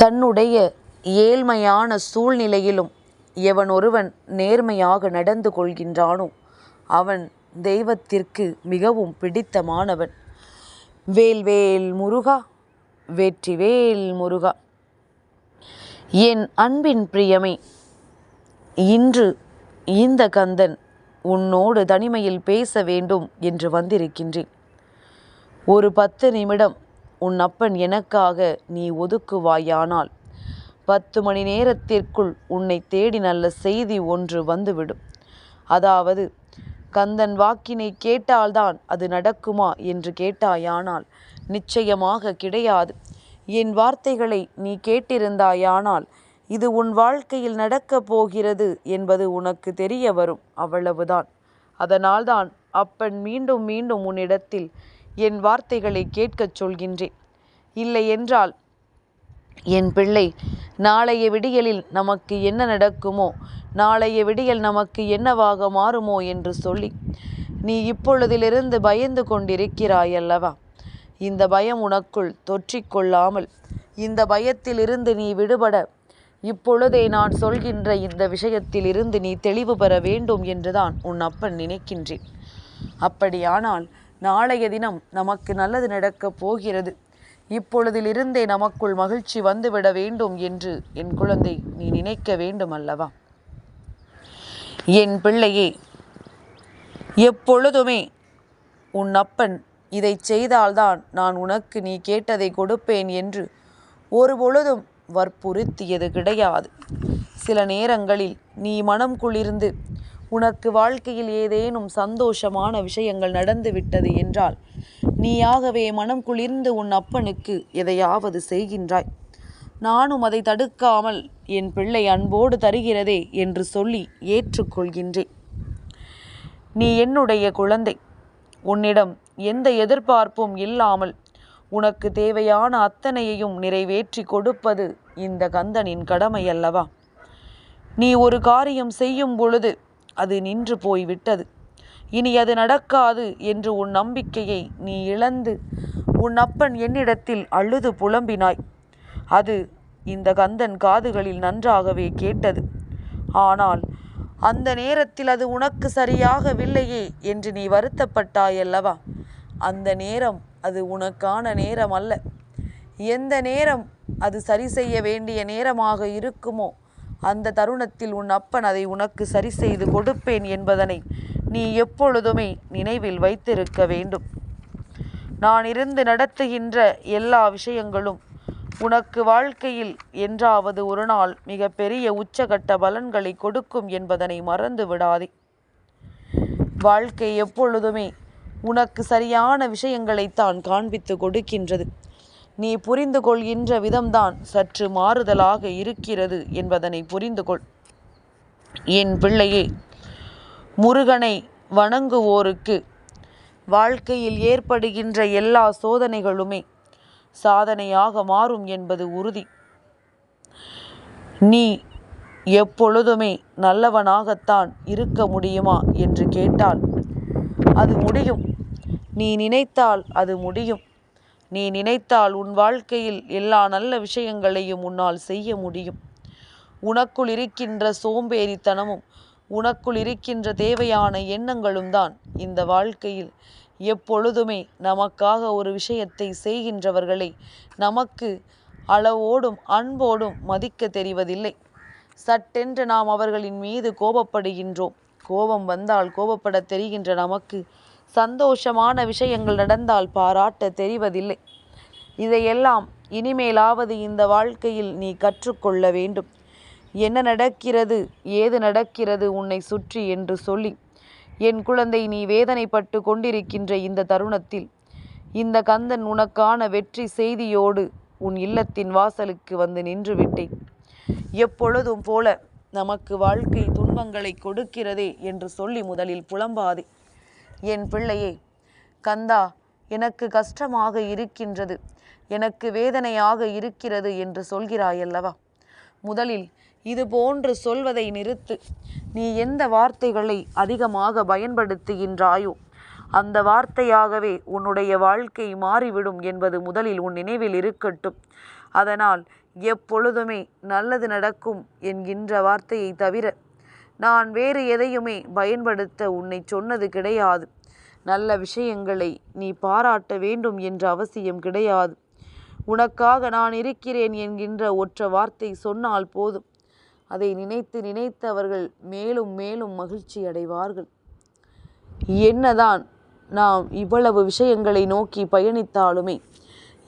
தன்னுடைய ஏழ்மையான சூழ்நிலையிலும் எவன் ஒருவன் நேர்மையாக நடந்து கொள்கின்றானோ அவன் தெய்வத்திற்கு மிகவும் பிடித்தமானவன். வேல்வேல் முருகா வெற்றிவேல் முருகா. என் அன்பின் பிரியமே இன்று இந்த கந்தன் உன்னோடு தனிமையில் பேச வேண்டும் என்று வந்திருக்கின்றேன். ஒரு பத்து நிமிடம் உன் அப்பன் எனக்காக நீ ஒதுக்குவாயானால் பத்து மணி நேரத்திற்குள் உன்னை தேடி நல்ல செய்தி ஒன்று வந்துவிடும். அதாவது கந்தன் வாக்கினை கேட்டால்தான் அது நடக்குமா என்று கேட்டாயானால் நிச்சயமாக கிடையாது. என் வார்த்தைகளை நீ கேட்டிருந்தாயானால் இது உன் வாழ்க்கையில் நடக்கப் போகிறது என்பது உனக்கு தெரிய வரும் அவ்வளவுதான். அதனால்தான் அப்பன் மீண்டும் மீண்டும் உன்னிடத்தில் என் வார்த்தைகளை கேட்கச் சொல்கின்றேன். இல்லை என்றால் என் பிள்ளை நாளைய விடியலில் நமக்கு என்ன நடக்குமோ நாளைய விடியல் நமக்கு என்னவாக மாறுமோ என்று சொல்லி நீ இப்பொழுதிலிருந்து பயந்து கொண்டிருக்கிறாய் அல்லவா? இந்த பயம் உனக்குள் தொற்றிக்கொள்ளாமல் இந்த பயத்திலிருந்து நீ விடுபட இப்பொழுதே நான் சொல்கின்ற இந்த விஷயத்திலிருந்து நீ தெளிவு பெற வேண்டும் என்றுதான் உன் அப்பன் நினைக்கின்றேன். அப்படியானால் நாளைய தினம் நமக்கு நல்லது நடக்கப் போகிறது. இப்பொழுதிலிருந்தே நமக்குள் மகிழ்ச்சி வந்துவிட வேண்டும் என்று என் குழந்தை நீ நினைக்க வேண்டும் அல்லவா? என் பிள்ளையே எப்பொழுதுமே உன் அப்பன் இதை செய்தால்தான் நான் உனக்கு நீ கேட்டதை கொடுப்பேன் என்று ஒரு பொழுதும் வற்புறுத்தியது கிடையாது. சில நேரங்களில் நீ மனம் குளிர்ந்து உனக்கு வாழ்க்கையில் ஏதேனும் சந்தோஷமான விஷயங்கள் நடந்துவிட்டது என்றால் நீயாகவே மனம் குளிர்ந்து உன் அப்பனுக்கு எதையாவது செய்கின்றாய். நானும் அதை தடுக்காமல் என் பிள்ளை அன்போடு தருகிறதே என்று சொல்லி ஏற்றுக்கொள்கின்றேன். நீ என்னுடைய குழந்தை. உன்னிடம் எந்த எதிர்பார்ப்பும் இல்லாமல் உனக்கு தேவையான அத்தனையையும் நிறைவேற்றி கொடுப்பது இந்த கந்தனின் கடமை அல்லவா நீ ஒரு காரியம் செய்யும் பொழுது அது நின்று போய்விட்டது. இனி அது நடக்காது என்று உன் நம்பிக்கையை நீ இழந்து உன் அப்பன் என்னிடத்தில் அழுது புலம்பினாய். அது இந்த கந்தன் காதுகளில் நன்றாகவே கேட்டது. ஆனால் அந்த நேரத்தில் அது உனக்கு சரியாகவில்லையே என்று நீ வருத்தப்பட்டாயல்லவா? அந்த நேரம் அது உனக்கான நேரம் அல்ல எந்த நேரம் அது சரி செய்ய வேண்டிய நேரமாக இருக்குமோ அந்த தருணத்தில் உன் அப்பன் அதை உனக்கு சரி செய்து கொடுப்பேன் என்பதனை நீ எப்பொழுதுமே நினைவில் வைத்திருக்க வேண்டும். நான் இருந்து நடத்துகின்ற எல்லா விஷயங்களும் உனக்கு வாழ்க்கையில் என்றாவது ஒரு நாள் மிக பெரிய உச்சகட்ட பலன்களை கொடுக்கும் என்பதனை மறந்து விடாதே. வாழ்க்கை எப்பொழுதுமே உனக்கு சரியான விஷயங்களைத்தான் காண்பித்து கொடுக்கின்றது. நீ புரிந்து கொள்கின்ற விதம்தான் சற்று மாறுதலாக இருக்கிறது என்பதனை புரிந்து கொள் என் பிள்ளையே முருகனை வணங்குவோருக்கு வாழ்க்கையில் ஏற்படுகின்ற எல்லா சோதனைகளுமே சாதனையாக மாறும் என்பது உறுதி. நீ எப்பொழுதுமே நல்லவனாகத்தான் இருக்க முடியுமா? என்று கேட்டால் அது முடியும். நீ நினைத்தால் அது முடியும். நீ நினைத்தால் உன் வாழ்க்கையில் எல்லா நல்ல விஷயங்களையும் உன்னால் செய்ய முடியும். உனக்குள் இருக்கின்ற சோம்பேறித்தனமும் உனக்குள் இருக்கின்ற தேவையான எண்ணங்களும் தான் இந்த வாழ்க்கையில். எப்பொழுதுமே நமக்காக ஒரு விஷயத்தை செய்கின்றவர்களை நமக்கு அளவோடும் அன்போடும் மதிக்க தெரிவதில்லை. சட்டென்று நாம் அவர்களின் மீது கோபப்படுகின்றோம். கோபம் வந்தால் கோபப்பட தெரிகின்ற நமக்கு சந்தோஷமான விஷயங்கள் நடந்தால் பாராட்ட தெரிவதில்லை. இதையெல்லாம் இனிமேலாவது இந்த வாழ்க்கையில் நீ கற்றுக்கொள்ள வேண்டும். என்ன நடக்கிறது ஏது நடக்கிறது உன்னை சுற்றி என்று சொல்லி. என் குழந்தை நீ வேதனைப்பட்டு கொண்டிருக்கின்ற இந்த தருணத்தில் இந்த கந்தன் உனக்கான வெற்றி செய்தியோடு உன் இல்லத்தின் வாசலுக்கு வந்து நின்று விட்டேன். எப்பொழுதும் போல நமக்கு வாழ்க்கை துன்பங்களை கொடுக்கிறதே என்று சொல்லி முதலில் புலம்பாதே. என் பிள்ளையே கந்தா எனக்கு கஷ்டமாக இருக்கின்றது எனக்கு வேதனையாக இருக்கிறது என்று சொல்கிறாயல்லவா? முதலில் இது போன்று சொல்வதை நிறுத்து. நீ எந்த வார்த்தைகளை அதிகமாக பயன்படுத்துகின்றாயோ அந்த வார்த்தையாகவே உன்னுடைய வாழ்க்கை மாறிவிடும் என்பது முதலில் உன் நினைவில் இருக்கட்டும். அதனால் எப்பொழுதுமே நல்லது நடக்கும் என்கின்ற வார்த்தையை தவிர நான் வேறு எதையுமே பயன்படுத்த உன்னை சொன்னது கிடையாது. நல்ல விஷயங்களை நீ பாராட்ட வேண்டும் என்ற அவசியம் கிடையாது. உனக்காக நான் இருக்கிறேன் என்கின்ற ஒற்ற வார்த்தை சொன்னால் போதும். அதை நினைத்து நினைத்து அவர்கள் மேலும் மேலும் மகிழ்ச்சி அடைவார்கள். என்னதான் நாம் இவ்வளவு விஷயங்களை நோக்கி பயணித்தாலுமே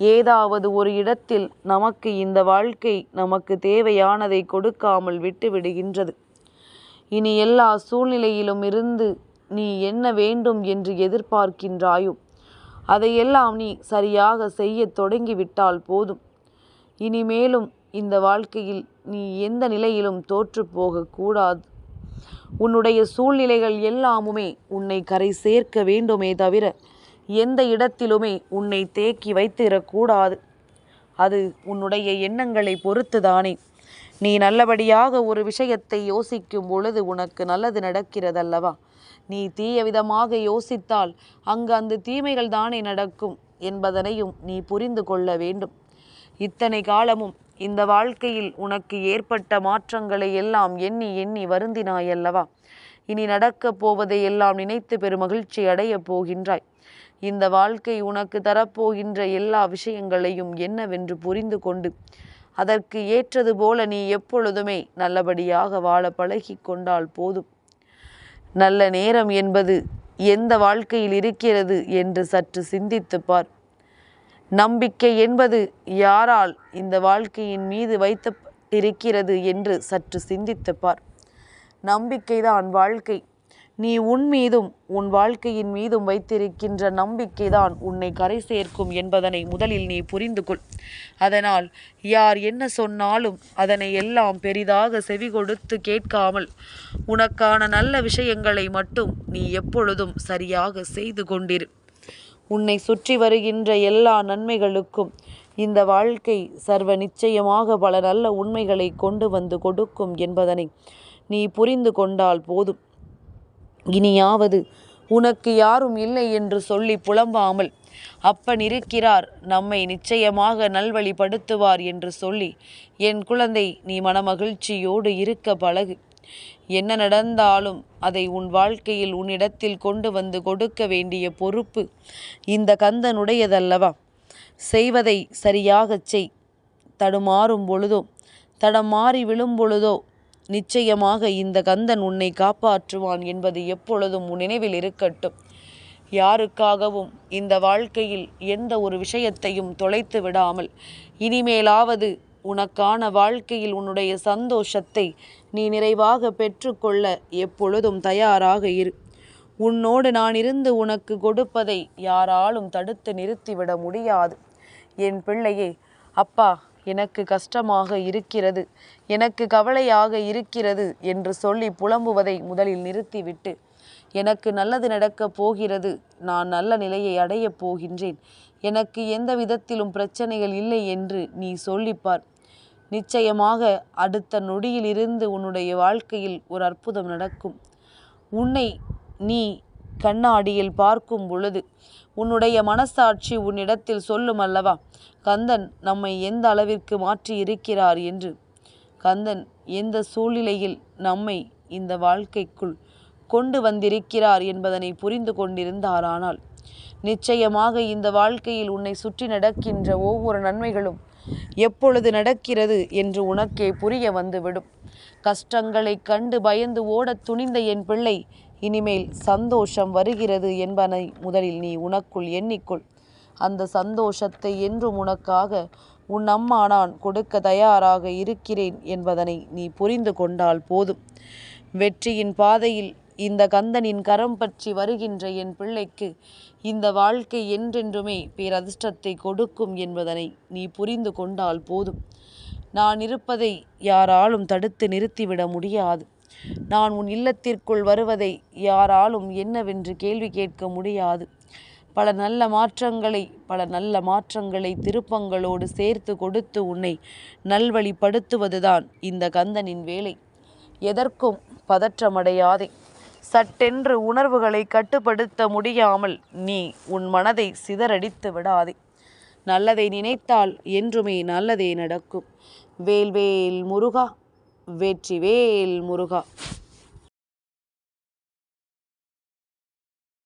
ஏதாவது ஒரு இடத்தில் நமக்கு இந்த வாழ்க்கை நமக்கு தேவையானதை கொடுக்காமல் விட்டு விடுகின்றது. இனி எல்லா சூழ்நிலையிலும் இருந்து நீ என்ன வேண்டும் என்று எதிர்பார்க்கின்றாயோ அதையெல்லாம் நீ சரியாக செய்ய தொடங்கிவிட்டால் போதும். இனிமேலும் இந்த வாழ்க்கையில் நீ எந்த நிலையிலும் தோற்று போகக்கூடாது. உன்னுடைய சூழ்நிலைகள் எல்லாமுமே உன்னை கரை சேர்க்க வேண்டுமே தவிர எந்த இடத்திலுமே உன்னை தேக்கி வைத்திடக்கூடாது. அது உன்னுடைய எண்ணங்களை பொறுத்துதானே. நீ நல்லபடியாக ஒரு விஷயத்தை யோசிக்கும் பொழுது உனக்கு நல்லது நடக்கிறதல்லவா? நீ தீய விதமாக யோசித்தால் அங்கு அந்த தீமைகள் தானே நடக்கும் என்பதனையும் நீ புரிந்து கொள்ள வேண்டும். இத்தனை காலமும் இந்த வாழ்க்கையில் உனக்கு ஏற்பட்ட மாற்றங்களை எல்லாம் எண்ணி எண்ணி வருந்தினாயல்லவா? இனி நடக்கப் போவதை எல்லாம் நினைத்து பெருமகிழ்ச்சி அடையப் போகின்றாய். இந்த வாழ்க்கை உனக்கு தரப்போகின்ற எல்லா விஷயங்களையும் என்னவென்று புரிந்து கொண்டு அதற்கு ஏற்றது போல நீ எப்பொழுதுமே நல்லபடியாக வாழ பழகி கொண்டால் போதும். நல்ல நேரம் என்பது எந்த வாழ்க்கையில் இருக்கிறது என்று சற்று சிந்தித்து பார். நம்பிக்கை என்பது யாரால் இந்த வாழ்க்கையின் மீது வைத்திருக்கிறது என்று சற்று சிந்தித்து பார். நம்பிக்கைதான் வாழ்க்கை. நீ உன் மீதும் உன் வாழ்க்கையின் மீதும் வைத்திருக்கின்ற நம்பிக்கைதான் உன்னை கரை சேர்க்கும் என்பதனை முதலில் நீ புரிந்து கொள். அதனால் யார் என்ன சொன்னாலும் அதனை எல்லாம் பெரிதாக செவி கொடுத்து கேட்காமல் உனக்கான நல்ல விஷயங்களை மட்டும் நீ எப்பொழுதும் சரியாக செய்து கொண்டிரு. உன்னை சுற்றி வருகின்ற எல்லா நன்மைகளுக்கும் இந்த வாழ்க்கை சர்வ நிச்சயமாக பல நல்ல உண்மைகளை கொண்டு வந்து கொடுக்கும் என்பதனை நீ புரிந்து கொண்டால் போதும். இனியாவது உனக்கு யாரும் இல்லை என்று சொல்லி புலம்பாமல் அப்பன் இருக்கிறார் நம்மை நிச்சயமாக நல்வழிப்படுத்துவார் என்று சொல்லி என் குழந்தை நீ மனமகிழ்ச்சியோடு இருக்க பழகு. என்ன நடந்தாலும் அதை உன் வாழ்க்கையில் உன்னிடத்தில் கொண்டு வந்து கொடுக்க வேண்டிய பொறுப்பு இந்த கந்தனுடையதல்லவா? செய்வதை சரியாகச் செய். தடுமாறும் பொழுதோ தடம் மாறி விழும் பொழுதோ நிச்சயமாக இந்த கந்தன் உன்னை காப்பாற்றுவான் என்பது எப்பொழுதும் உன் நினைவில் இருக்கட்டும். யாருக்காகவும் இந்த வாழ்க்கையில் எந்த ஒரு விஷயத்தையும் தொலைத்து விடாமல் இனிமேலாவது உனக்கான வாழ்க்கையில் உன்னுடைய சந்தோஷத்தை நீ நிறைவாக பெற்றுக்கொள்ள எப்பொழுதும் தயாராக இரு. உன்னோடு நான் இருந்து உனக்கு கொடுப்பதை யாராலும் தடுத்து நிறுத்திவிட முடியாது. என் பிள்ளையே அப்பா எனக்கு கஷ்டமாக இருக்கிறது எனக்கு கவலையாக இருக்கிறது என்று சொல்லி புலம்புவதை முதலில் நிறுத்திவிட்டு எனக்கு நல்லது நடக்கப் போகிறது நான் நல்ல நிலையை அடையப் போகின்றேன் எனக்கு எந்த விதத்திலும் பிரச்சனைகள் இல்லை என்று நீ சொல்லிப்பார். நிச்சயமாக அடுத்த நொடியிலிருந்து உன்னுடைய வாழ்க்கையில் ஒரு அற்புதம் நடக்கும். உன்னை நீ கண்ணாடியில் பார்க்கும் பொழுது உன்னுடைய மனசாட்சி உன்னிடத்தில் சொல்லும் அல்லவா? கந்தன் நம்மை எந்த அளவிற்கு மாற்றி இருக்கிறார் என்று? கந்தன் எந்த சூழ்நிலையில் நம்மை இந்த வாழ்க்கைக்குள் கொண்டு வந்திருக்கிறார் என்பதனை புரிந்து கொண்டிருந்தாரானால் நிச்சயமாக இந்த வாழ்க்கையில் உன்னை சுற்றி நடக்கின்ற ஒவ்வொரு நன்மைகளும் எப்பொழுது நடக்கிறது என்று உனக்கே புரிய வந்துவிடும். கஷ்டங்களை கண்டு பயந்து ஓடத் துணிந்த என் பிள்ளை இனிமேல் சந்தோஷம் வருகிறது என்பனை முதலில் நீ உனக்குள் எண்ணிக்கொள். அந்த சந்தோஷத்தை என்றும் உனக்காக உன் அம்மா நான் கொடுக்க தயாராக இருக்கிறேன் என்பதனை நீ புரிந்து கொண்டால் போதும். வெற்றியின் பாதையில் இந்த கந்தனின் கரம் பற்றி வருகின்ற என் பிள்ளைக்கு இந்த வாழ்க்கை என்றென்றுமே பேரதிர்ஷ்டத்தை கொடுக்கும் என்பதனை நீ புரிந்து கொண்டால் போதும். நான் இருப்பதை யாராலும் தடுத்து நிறுத்திவிட முடியாது. நான் உன் இல்லத்திற்குள் வருவதை யாராலும் என்னவென்று கேள்வி கேட்க முடியாது. பல நல்ல மாற்றங்களை பல நல்ல மாற்றங்களை திருப்பங்களோடு சேர்த்து கொடுத்து உன்னை நல்வழிப்படுத்துவதுதான் இந்த கந்தனின் வேலை. எதற்கும் பதற்றமடையாதே. சட்டென்று உணர்வுகளை கட்டுப்படுத்த முடியாமல் நீ உன் மனதை சிதறடித்து விடாதே. நல்லதை நினைத்தால் என்றுமே நல்லதே நடக்கும். வேல்வேல் முருகா. வெற்றிவேல் முருகா.